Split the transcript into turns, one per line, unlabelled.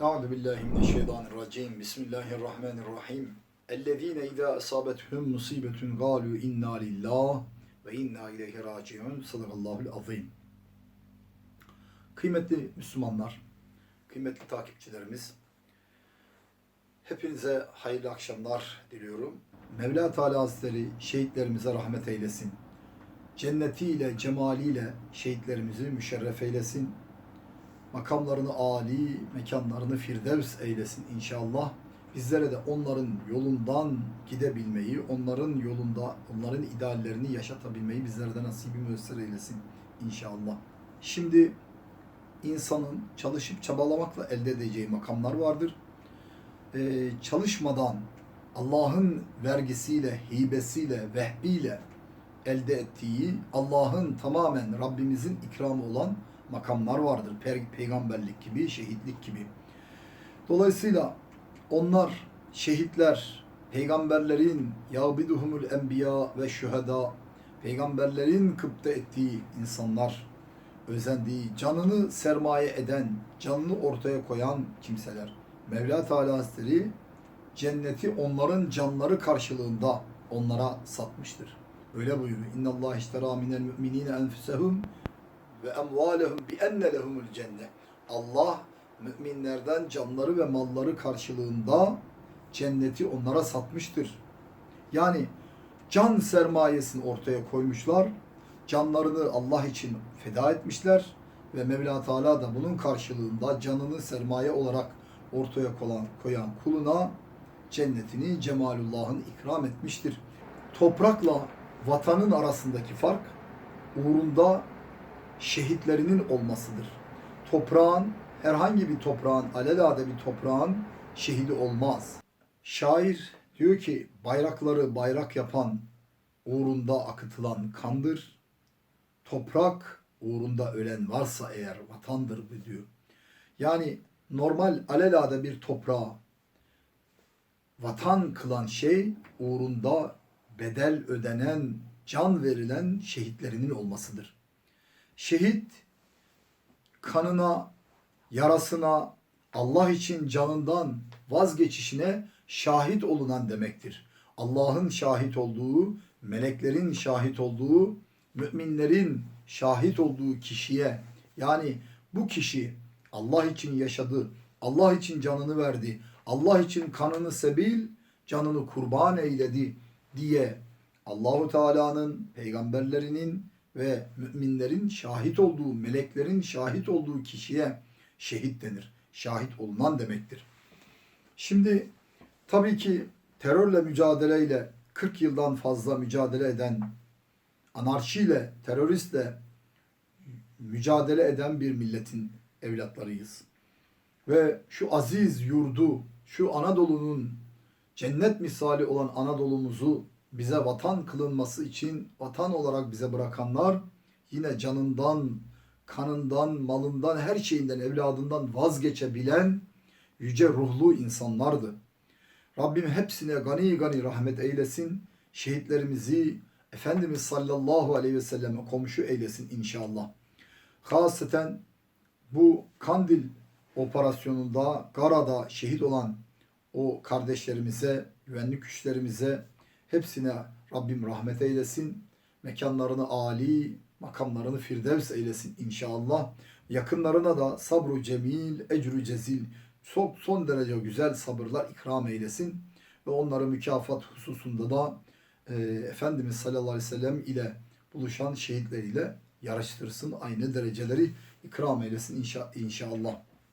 Euzu billahi mineşşeytanirracim. Bismillahirrahmanirrahim. Ellezine izâ asabethum musibetun galu inna lillah ve inna ileyhi raciun. Sadakallahul azim. Kıymetli Müslümanlar, kıymetli takipçilerimiz, hepinize hayırlı akşamlar diliyorum. Mevla Teala Hazretleri şehitlerimize rahmet eylesin. Cennetiyle, cemaliyle şehitlerimizi müşerref eylesin makamlarını âli, mekanlarını firdevs eylesin inşallah. Bizlere de onların yolundan gidebilmeyi, onların yolunda, onların ideallerini yaşatabilmeyi bizlere de nasibi müessir eylesin inşallah. Şimdi insanın çalışıp çabalamakla elde edeceği makamlar vardır. Ee, çalışmadan Allah'ın vergisiyle, hibesiyle, vehbiyle elde ettiği Allah'ın tamamen Rabbimizin ikramı olan makamlar vardır. Pe- peygamberlik gibi, şehitlik gibi. Dolayısıyla onlar şehitler, peygamberlerin yabiduhumul enbiya ve şüheda, peygamberlerin kıpta ettiği insanlar, özendiği, canını sermaye eden, canını ortaya koyan kimseler. Mevla Teala Hazretleri cenneti onların canları karşılığında onlara satmıştır. Öyle buyuruyor. İnna Allah iştera minel müminine enfusehum ve emvalehum bi enne lehumul cennet. Allah müminlerden canları ve malları karşılığında cenneti onlara satmıştır. Yani can sermayesini ortaya koymuşlar. Canlarını Allah için feda etmişler ve Mevla Teala da bunun karşılığında canını sermaye olarak ortaya koyan, koyan kuluna cennetini Cemalullah'ın ikram etmiştir. Toprakla vatanın arasındaki fark uğrunda şehitlerinin olmasıdır. Toprağın, herhangi bir toprağın, alelade bir toprağın şehidi olmaz. Şair diyor ki bayrakları bayrak yapan uğrunda akıtılan kandır. Toprak uğrunda ölen varsa eğer vatandır diyor. Yani normal alelade bir toprağı vatan kılan şey uğrunda bedel ödenen, can verilen şehitlerinin olmasıdır. Şehit kanına, yarasına, Allah için canından vazgeçişine şahit olunan demektir. Allah'ın şahit olduğu, meleklerin şahit olduğu, müminlerin şahit olduğu kişiye yani bu kişi Allah için yaşadı, Allah için canını verdi, Allah için kanını sebil, canını kurban eyledi diye Allahu Teala'nın, peygamberlerinin ve müminlerin şahit olduğu, meleklerin şahit olduğu kişiye şehit denir. Şahit olunan demektir. Şimdi tabii ki terörle mücadeleyle 40 yıldan fazla mücadele eden, anarşiyle, teröristle mücadele eden bir milletin evlatlarıyız. Ve şu aziz yurdu, şu Anadolu'nun cennet misali olan Anadolu'muzu bize vatan kılınması için vatan olarak bize bırakanlar yine canından, kanından, malından, her şeyinden, evladından vazgeçebilen yüce ruhlu insanlardı. Rabbim hepsine gani gani rahmet eylesin. Şehitlerimizi Efendimiz sallallahu aleyhi ve selleme komşu eylesin inşallah. Hasreten bu Kandil operasyonunda Gara'da şehit olan o kardeşlerimize, güvenlik güçlerimize hepsine Rabbim rahmet eylesin. Mekanlarını âli, makamlarını firdevs eylesin inşallah. Yakınlarına da sabru cemil, ecru cezil, son, son derece güzel sabırlar ikram eylesin. Ve onları mükafat hususunda da e, Efendimiz sallallahu aleyhi ve sellem ile buluşan şehitleriyle yarıştırsın. Aynı dereceleri ikram eylesin inşa, inşallah.